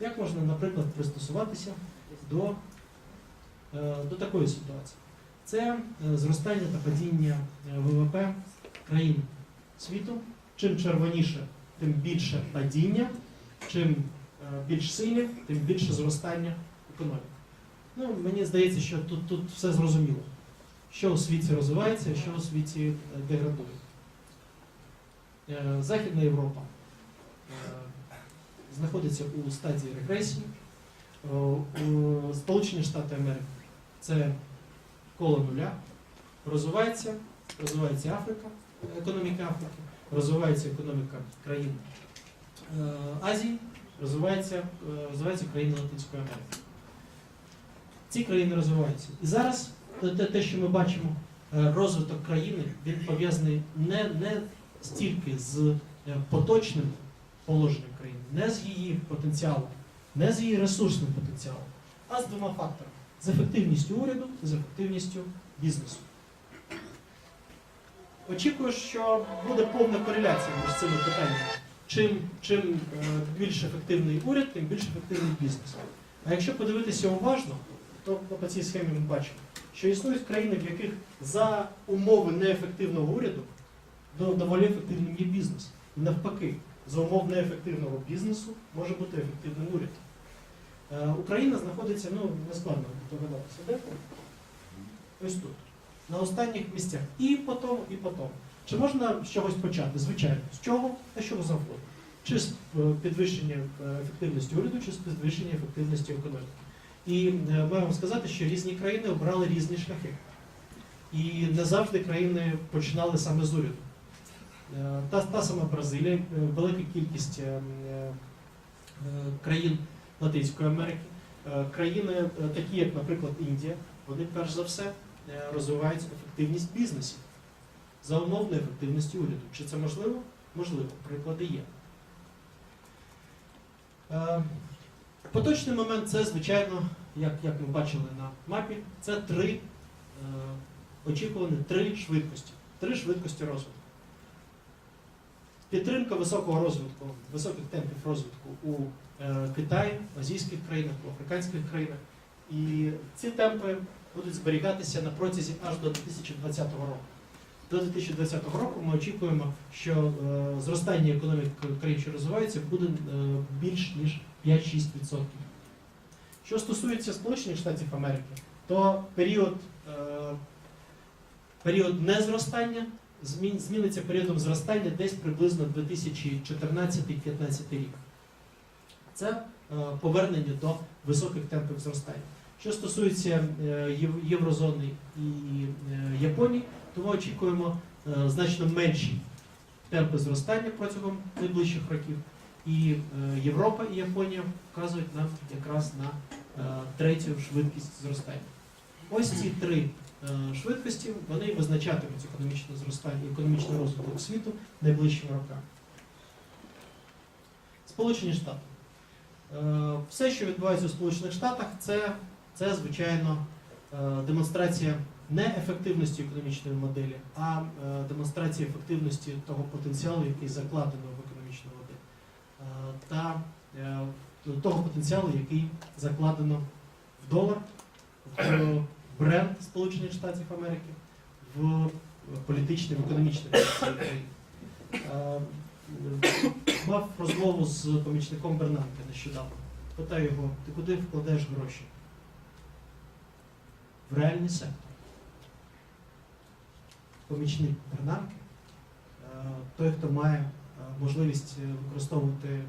Як можна, наприклад, пристосуватися до, е, до такої ситуації? Це е, зростання та падіння е, ВВП країн світу. Чим червоніше, тим більше падіння, чим більш синє, тим більше зростання економіки. Ну, мені здається, що тут, тут все зрозуміло. Що у світі розвивається, що у світі деградує. Західна Європа знаходиться у стадії регресії. Е, Сполучені Штати Америки це коло нуля. Розвивається, розвивається Африка, економіка Африки, розвивається економіка країн е, Азії, розвивається, е, розвиваються країни Латинської Америки. Ці країни розвиваються. І зараз те, що ми бачимо, розвиток країни, він пов'язаний не, не стільки з поточним положенням країни, не з її потенціалом, не з її ресурсним потенціалом, а з двома факторами: з ефективністю уряду і з ефективністю бізнесу. Очікую, що буде повна кореляція між цими питаннями. Чим, чим е, більш ефективний уряд, тим більш ефективний бізнес. А якщо подивитися уважно, то по цій схемі ми бачимо, що існують країни, в яких за умови неефективного уряду доволі ефективним є бізнес. І навпаки, за умов неефективного бізнесу може бути ефективним уряд. Е, Україна знаходиться, ну, нескладно догадатися, де? Ось тут. На останніх місцях. І по тому, і по тому. Чи можна з чогось почати? Звичайно. З чого? Та що завгодно. Чи з е, підвищення е, ефективності уряду, чи з підвищення ефективності економіки. І маю вам сказати, що різні країни обрали різні шляхи. І не завжди країни починали саме з уряду. Е, Та, та сама Бразилія, е, велика кількість е, е, країн Латинської Америки, країни, такі як, наприклад, Індія, вони перш за все розвивають ефективність бізнесів за умов неефективності уряду. Чи це можливо? Можливо, приклади є. Поточний момент це, звичайно, як, як ми бачили на мапі, це три очікувані три швидкості. Три швидкості розвитку. Підтримка високого розвитку, високих темпів розвитку у е, Китаї, в азійських країнах, у африканських країнах. І ці темпи будуть зберігатися на протязі аж до 2020 року. До 2020 року ми очікуємо, що е, зростання економік країн, що розвиваються, буде е, більш ніж 5-6%. Що стосується Сполучених Штатів Америки, то період, період незростання змін- зміниться періодом зростання десь приблизно 2014-2015 рік. Це е, повернення до високих темпів зростання. Що стосується е, Єврозони і е, Японії, то ми очікуємо значно менші темпи зростання протягом найближчих років. І Європа і Японія вказують нам якраз на третю швидкість зростання. Ось ці три швидкості вони визначатимуть економічне зростання, економічний розвиток світу найближчими роками. Сполучені Штати. Е, Все, що відбувається у Сполучених Штатах, це, це звичайно, е, демонстрація не ефективності економічної моделі, а е, демонстрація ефективності того потенціалу, який закладено в економічну модель, Е, та е, того потенціалу, який закладено в долар, бренд Сполучених Штатів Америки, в політичний, в економічний. Е, Мав розмову з помічником Бернанке нещодавно. Питаю його, ти куди вкладаєш гроші? В реальний сектор. Помічник Бернанке, е, той, хто має е, можливість використовувати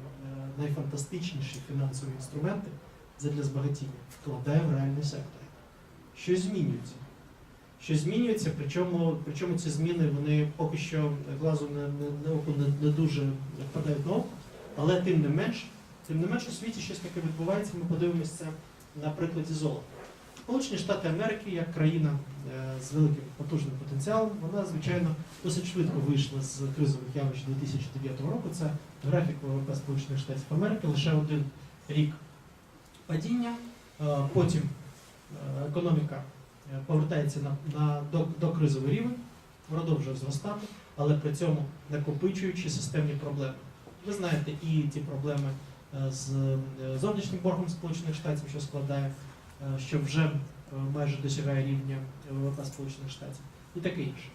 найфантастичніші фінансові інструменти для збагатіння, вкладає в реальний сектор. Щось змінюється. Щось змінюється, причому, причому ці зміни вони поки що глазу на око не, не дуже впадають на око, але тим не менш, тим не менш у світі щось таке відбувається, ми подивимося це на прикладі золота. Сполучені Штати Америки, як країна е, з великим потужним потенціалом, вона, звичайно, досить швидко вийшла з кризових явищ 2009 року. Це графік ВВП Сполучених Штатів Америки, лише один рік падіння, е, потім економіка е, повертається на, на до, до кризовий рівень, продовжує зростати, але при цьому накопичуючи системні проблеми. Ви знаєте і ті проблеми е, з е, зовнішнім боргом Сполучених Штатів, що складає, е, що вже е, майже досягає рівня ВВП Сполучених Штатів, і таке інше.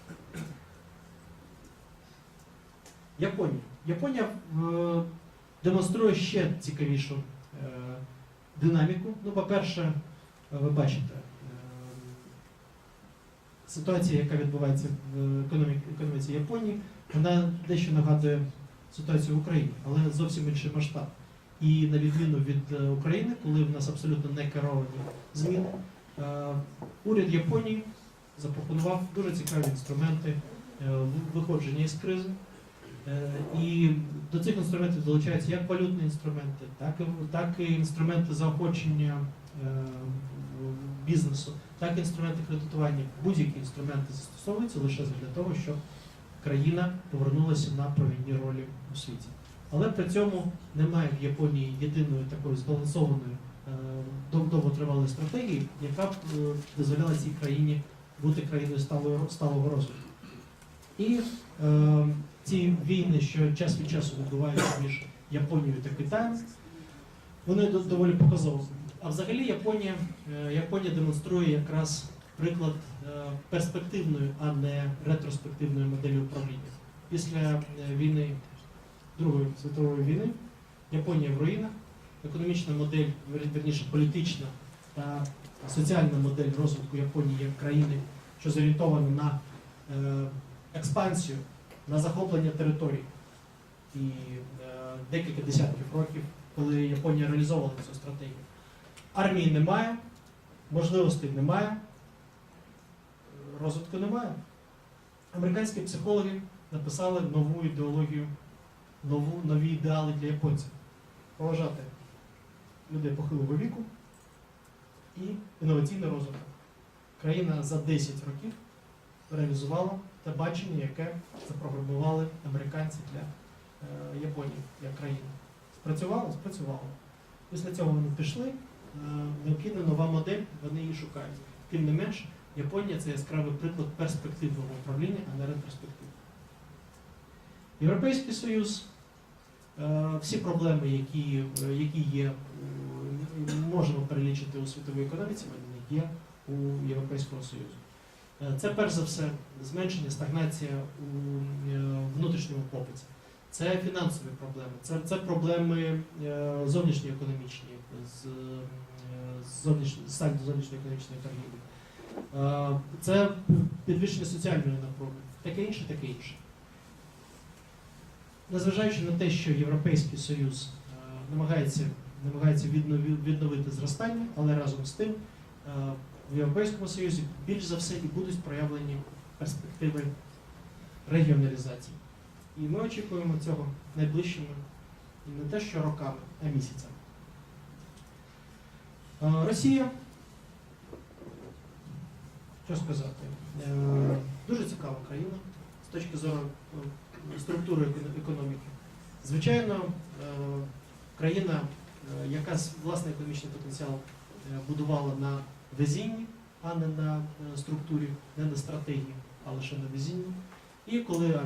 Японія. Японія е, демонструє ще цікавішу е, динаміку. Ну, по-перше, е, ви бачите, е, ситуація, яка відбувається в економі- економіці Японії, вона дещо нагадує ситуацію в Україні, але зовсім інший масштаб. І на відміну від е, України, коли в нас абсолютно не керовані зміни, е, уряд Японії запропонував дуже цікаві інструменти е, виходження із кризи. Е, І до цих інструментів долучаються як валютні інструменти, так і, інструменти заохочення е, бізнесу, так і інструменти кредитування. Будь-які інструменти застосовуються лише для того, щоб країна повернулася на провідні ролі у світі. Але при цьому немає в Японії єдиної такої збалансованої е, довготривалої стратегії, яка б е, дозволяла цій країні бути країною сталого, розвитку. І е, ці війни, що час від часу відбуваються між Японією та Китаєм, вони доволі показові. А взагалі Японія, е, Японія демонструє якраз приклад е, перспективної, а не ретроспективної моделі управління. Після е, війни Другої світової війни Японія в руїнах, економічна модель, верніше політична та соціальна модель розвитку Японії як країни, що зорієнтована на експансію, на захоплення територій. І декілька десятків років, коли Японія реалізовувала цю стратегію. Армії немає, можливостей немає, розвитку немає. Американські психологи написали нову ідеологію, нову, нові ідеали для японців. Поважати людей похилого віку і інноваційний розвиток. Країна за 10 років реалізувала те бачення, яке запрограмували американці для е, Японії як країни. Спрацювало? Спрацювало. Після цього вони пішли, е, необхідна нова модель, вони її шукають. Тим не менш, Японія це яскравий приклад перспективного управління, а не ретроспективного. Європейський Союз, е, всі проблеми, які, е, які є, можемо перелічити у світовій економіці, вони є у Європейського Союзу. Це перш за все зменшення, стагнація у внутрішньому попиті. Це фінансові проблеми, це, це проблеми е, зовнішньоекономічні, з, е, з зовнішньої сальдо зовнішньоекономічної торгівлі. Е, Це підвищення соціальної напруги, таке інше, таке інше. Незважаючи на те, що Європейський Союз намагається, намагається відновити зростання, але разом з тим в Європейському Союзі більш за все і будуть проявлені перспективи регіоналізації. І ми очікуємо цього найближчими не те, що роками, а місяцями. Е, Росія. Що сказати? Е, Дуже цікава країна з точки зору е, структури економіки. Звичайно, країна, яка власний економічний потенціал будувала на везінні, а не на структурі, не на стратегії, а лише на везінні. І коли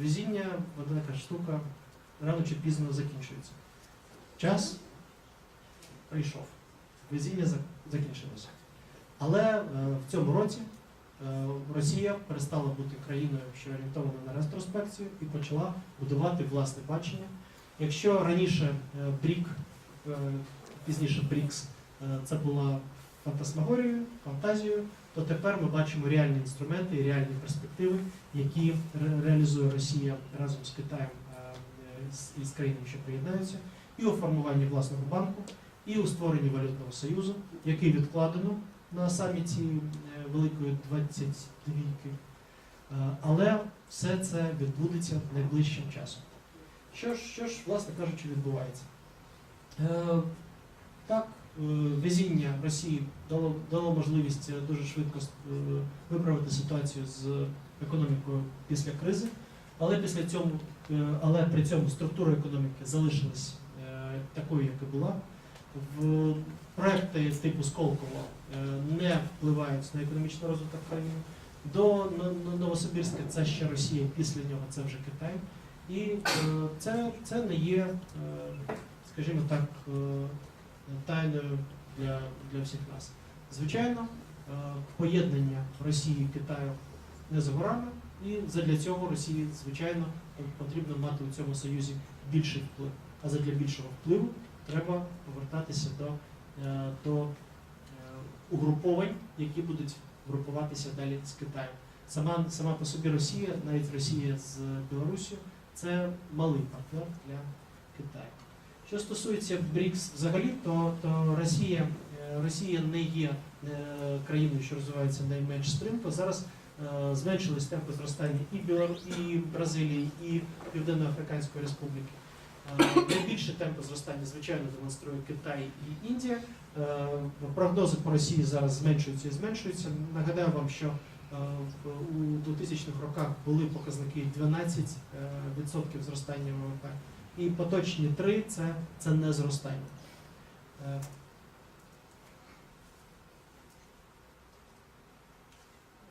везіння, вона така штука, рано чи пізно закінчується. Час прийшов. Везіння закінчилося. Але е, в цьому році е, Росія перестала бути країною, що орієнтована на ретроспекцію, і почала будувати власне бачення. Якщо раніше е, Брік, пізніше Брікс, це була фантасмагорією, фантазією, то тепер ми бачимо реальні інструменти і реальні перспективи, які реалізує Росія разом з Китаєм е, е, з- і з країнами, що приєднаються, і у формуванні власного банку, і у створенні валютного союзу, який відкладено на саміті е, Великої 22-ки. Е, Але все це відбудеться найближчим часом. Що ж, що ж, власне кажучи, відбувається? Е, Так, везіння Росії дало, дало можливість е, дуже швидко е, виправити ситуацію з економікою після кризи, але після цього, е, але при цьому структура економіки залишилась е, такою, як і була. В проекти типу Сколково е, не впливають на економічний розвиток країни. До Но- Но- Новосибірська це ще Росія, після нього це вже Китай. І е, це, це не є, е, скажімо так, е, тайною для, для всіх нас. Звичайно, е, поєднання Росії і Китаю не за горами, і задля цього Росії, звичайно, потрібно мати у цьому союзі більший вплив. А задля більшого впливу треба повертатися до, е, до е, угруповань, які будуть групуватися далі з Китаєм. Сама, сама по собі Росія, навіть Росія з Білоруссю, це малий партнер для Китаю. Що стосується БРІКС взагалі, то, то Росія, е, Росія не є е, країною, що розвивається найменш стрімко. Зараз е, зменшились темпи зростання і Білору, і Бразилії, і Південно-Африканської Республіки. Е, Найбільші темпи зростання, звичайно, демонструє Китай і Індія. Прогнози по Росії зараз зменшуються і зменшуються. Нагадаю вам, що у 2000-х роках були показники 12% е, зростання ВВП. І поточні 3 це, це не зростання. Е,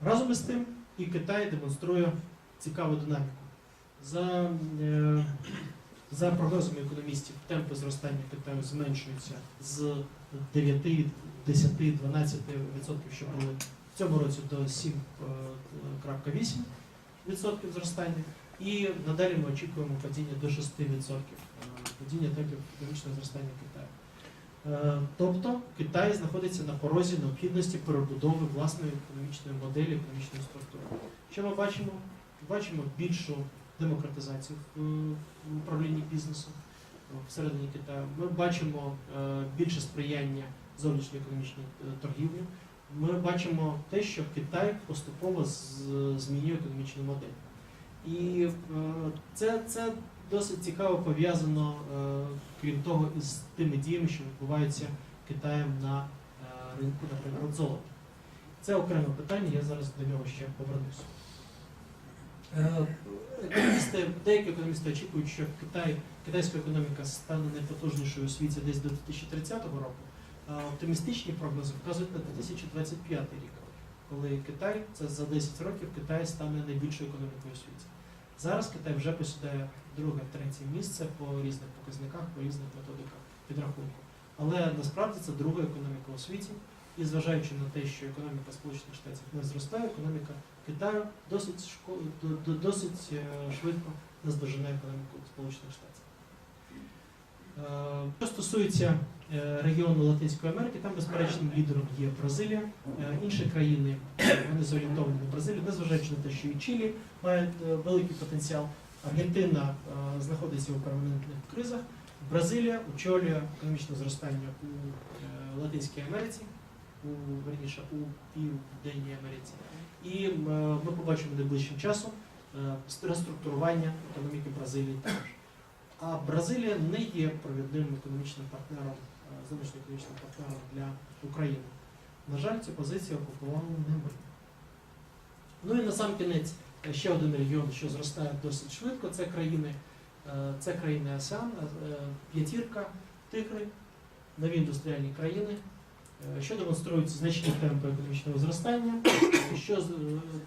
Разом із тим і Китай демонструє цікаву динаміку. За, е, за прогнозами економістів, темпи зростання Китаю зменшуються з 9, 10, 12 відсотків, що були в цьому році до 7,8 відсотків зростання. І надалі ми очікуємо падіння до 6 відсотків падіння темпів економічного зростання Китаю. Е, Тобто Китай знаходиться на порозі необхідності перебудови власної економічної моделі, економічної структури. Що ми бачимо? Бачимо більшу демократизацію в управлінні бізнесу е, всередині Китаю. Ми бачимо е, більше сприяння зовнішньоекономічній е, торгівлі. Ми бачимо те, що Китай поступово змінює економічну модель. І е, це, це досить цікаво пов'язано, е, крім того, із тими діями, що відбуваються Китаєм на е, ринку, наприклад, золота. Це окреме питання, я зараз до нього ще повернуся. Економісти, деякі економісти очікують, що Китай, китайська економіка стане найпотужнішою у світі десь до 2030 року. А оптимістичні прогнози вказують на 2025 рік, коли Китай, це за 10 років, Китай стане найбільшою економікою у світі. Зараз Китай вже посідає друге, третє місце по різних показниках, по різних методиках підрахунку. Але насправді це друга економіка у світі. І зважаючи на те, що економіка Сполучених Штатів не зростає, економіка Китаю досить, шко- до- до- досить е, швидко наздожене економіку Сполучених Штатів. Е, Що стосується е, регіону Латинської Америки, там безперечним лідером є Бразилія. Е, Інші країни вони зорієнтовані на Бразилію, незважаючи на те, що і Чилі має великий потенціал. Аргентина знаходиться у перманентних кризах. Бразилія очолює економічне зростання у Латинській Америці, у верніше у Південній Америці. І ми побачимо найближчим часом реструктурування економіки Бразилії також. А Бразилія не є провідним економічним партнером, е, зовнішньоекономічним партнером для України. На жаль, цю позицію окупували не ми. Ну і на сам кінець е, ще один регіон, що зростає досить швидко, це країни, е, це країни АСЕАН, п'ятірка, тигри, нові індустріальні країни, що демонструють значні темпи економічного зростання, що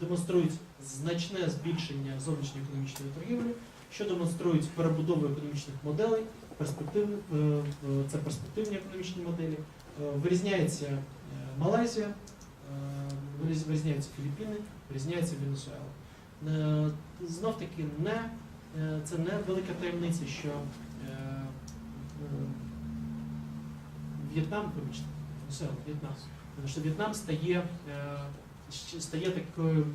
демонструють значне збільшення зовнішньоекономічної торгівлі, що демонструють перебудову економічних моделей, перспективні, е, е, це перспективні економічні моделі. Е, Вирізняється Малайзія, вирізняються Філіппіни, вирізняється Венесуела. Знов таки не, це не велика таємниця, що В'єтнам, вибачте, все, В'єтнам. Що В'єтнам стає, стає такою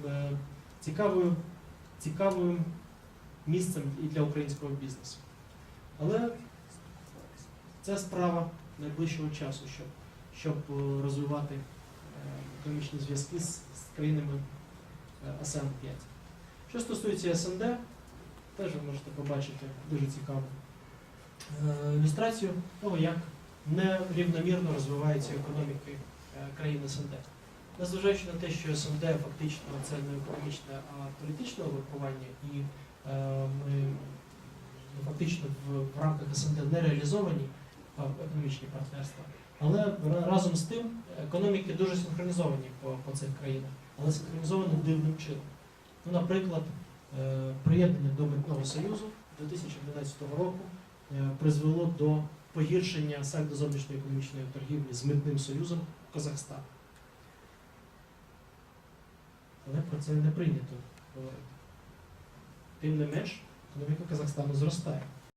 цікавою, цікавою місцем і для українського бізнесу. Але це справа найближчого часу, щоб, щоб е, розвивати е, економічні зв'язки з, з країнами е, АСЕАН 5. Що стосується СНД, теж ви можете побачити дуже цікаву ілюстрацію того, як нерівномірно розвиваються економіки країн СНД. Незважаючи на те, що СНД фактично це не економічне, а політичне угрупування, і ми ну, фактично в, рамках СНД не реалізовані е, економічні партнерства. Але разом з тим економіки дуже синхронізовані по, по цих країнах, але синхронізовані дивним чином. Ну, наприклад, е, приєднання до Митного Союзу 2012 року е, призвело до погіршення сальдо зовнішньої економічної торгівлі з митним союзом Казахстан. Але про це не прийнято говорити. Тим не менш, економіка Казахстану зростає.